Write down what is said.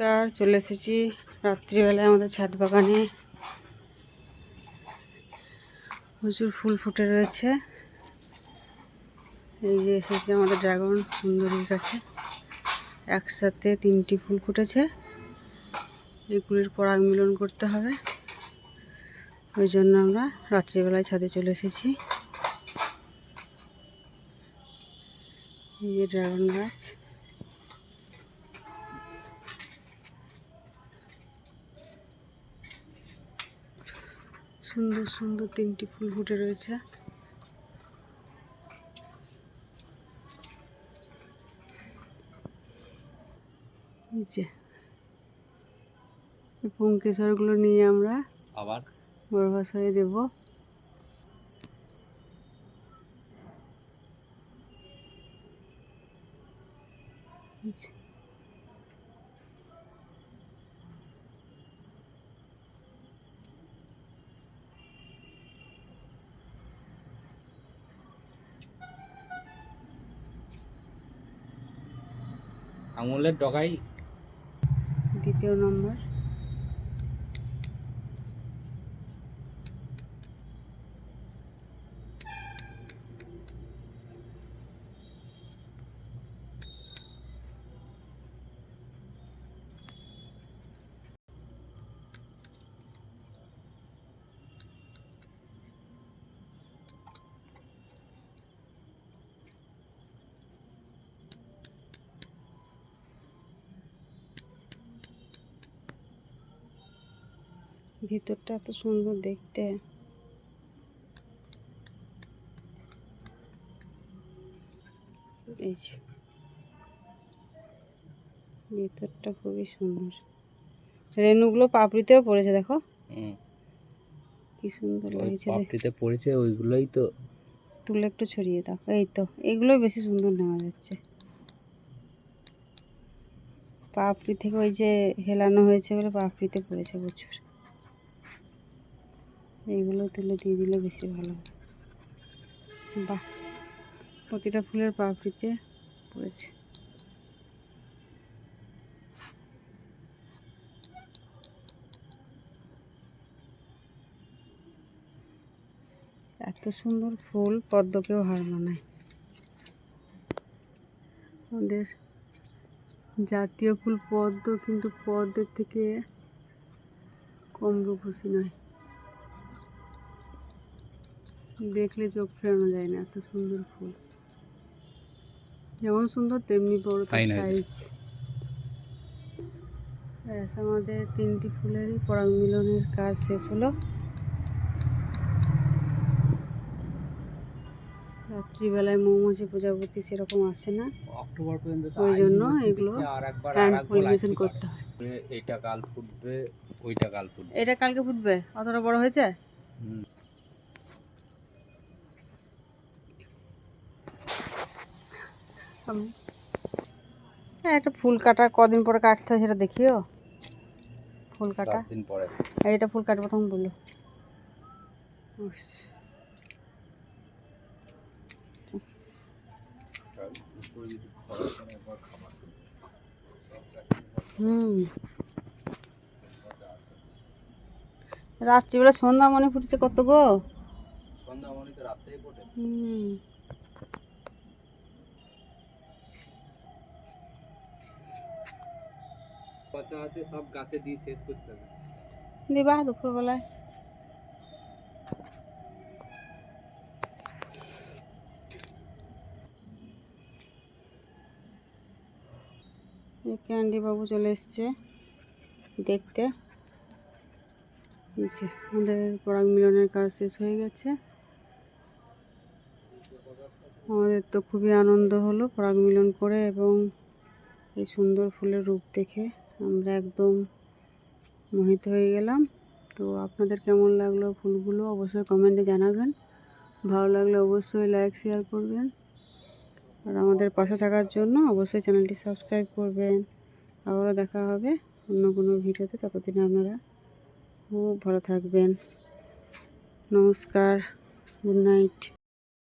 নমস্কার, চলে এসেছি রাত্রিবেলায় আমাদের ছাদ বাগানে। প্রচুর ফুল ফুটে রয়েছে। এই যে এসেছে আমাদের ড্রাগন সুন্দরীর কাছে। একসাথে তিনটি ফুল ফুটেছে। এগুলির পরাগ মিলন করতে হবে। ওই জন্য আমরা রাত্রিবেলায় ছাদে চলে এসেছি। এই যে ড্রাগন গাছ। সুন্দর সুন্দর তিনটি ফুল ফুটে রয়েছে। এই পুংকেশরগুলো নিয়ে আমরা আবার? গর্ভাশয়ে দেব। এই আঙুলের ডগাই দ্বিতীয় নম্বর। ভিতরটা এত সুন্দর দেখতে। এই ভিতরটা খুবই সুন্দর। রেণুগুলো পাপড়িতেও পড়েছে দেখো। কি সুন্দর লাগছে পাপড়িতে পড়েছে ওইগুলোই তো। তুলে একটু ছড়িয়ে দাও। এই তো এগুলো বেশি সুন্দর নেওয়া যাচ্ছে। পাপড়ি থেকে ওই যে হেলানো হয়েছে বলে পাপড়িতে পড়েছে প্রচুর। এইগুলো তুলে দিয়ে দিলে বেশি ভালো হবে বাহ, প্রতিটা ফুলের পাপড়িতে পড়েছে। এত সুন্দর ফুল পদ্মকেও হার মানায়। আমাদের জাতীয় ফুল পদ্ম, কিন্তু পদ্মের থেকে কম রূপসী নয়। দেখলে চোখ ফেরানো যায় না এত সুন্দর ফুল। যেমন সুন্দর তেমনি বড় সাইজ ব্যাস আমাদের তিনটি ফুলেরই পরাগ মিলনের কাজ শেষ হলো। রাত্রিবেলায় মৌমাছি প্রজাপতি সেরকম আসে না। অক্টোবর পর্যন্ত ওই জন্য এগুলো হ্যান্ড পলিনেশন করতে। হয়। এইটা কাল ফুটবে ওইটা কাল ফুটবে। এটা কালকে ফুটবে? অতটা বড় হয়েছে? হুম। হ্যাঁ একটা ফুল কাটা কদিন পরে কাটতে হয় সেটা দেখিও। ফুল কাটা। দিন পরে। এই এটা ফুল কাটবো তখন বলো। উস, হুম। রাত্রিবেলা সন্ধ্যা মনে ফুটছে কত গো? সন্ধ্যা মনে তো রাত্রেই ফোটে। হুম। পচা আছে, সব গাছে দিয়ে শেষ করতে হবে। দিবা দুপুরবেলায়। ক্যান্ডি বাবু চলে এসছে দেখতে। আমাদের পরাগ মিলনের কাজ শেষ হয়ে গেছে। আমাদের তো খুবই আনন্দ হলো পরাগ মিলন করে এবং এই সুন্দর ফুলের রূপ দেখে। আমরা একদম মোহিত হয়ে গেলাম। তো আপনাদের কেমন লাগল ফুলগুলো অবশ্যই কমেন্টে জানাবেন। ভালো লাগলে অবশ্যই লাইক, শেয়ার করবেন। আর আমাদের পাশে থাকার জন্য অবশ্যই চ্যানেলটি সাবস্ক্রাইব করবেন। আবারও দেখা হবে অন্য কোনো ভিডিওতে, ততদিন আপনারা খুব ভালো থাকবেন। নমস্কার, গুড নাইট।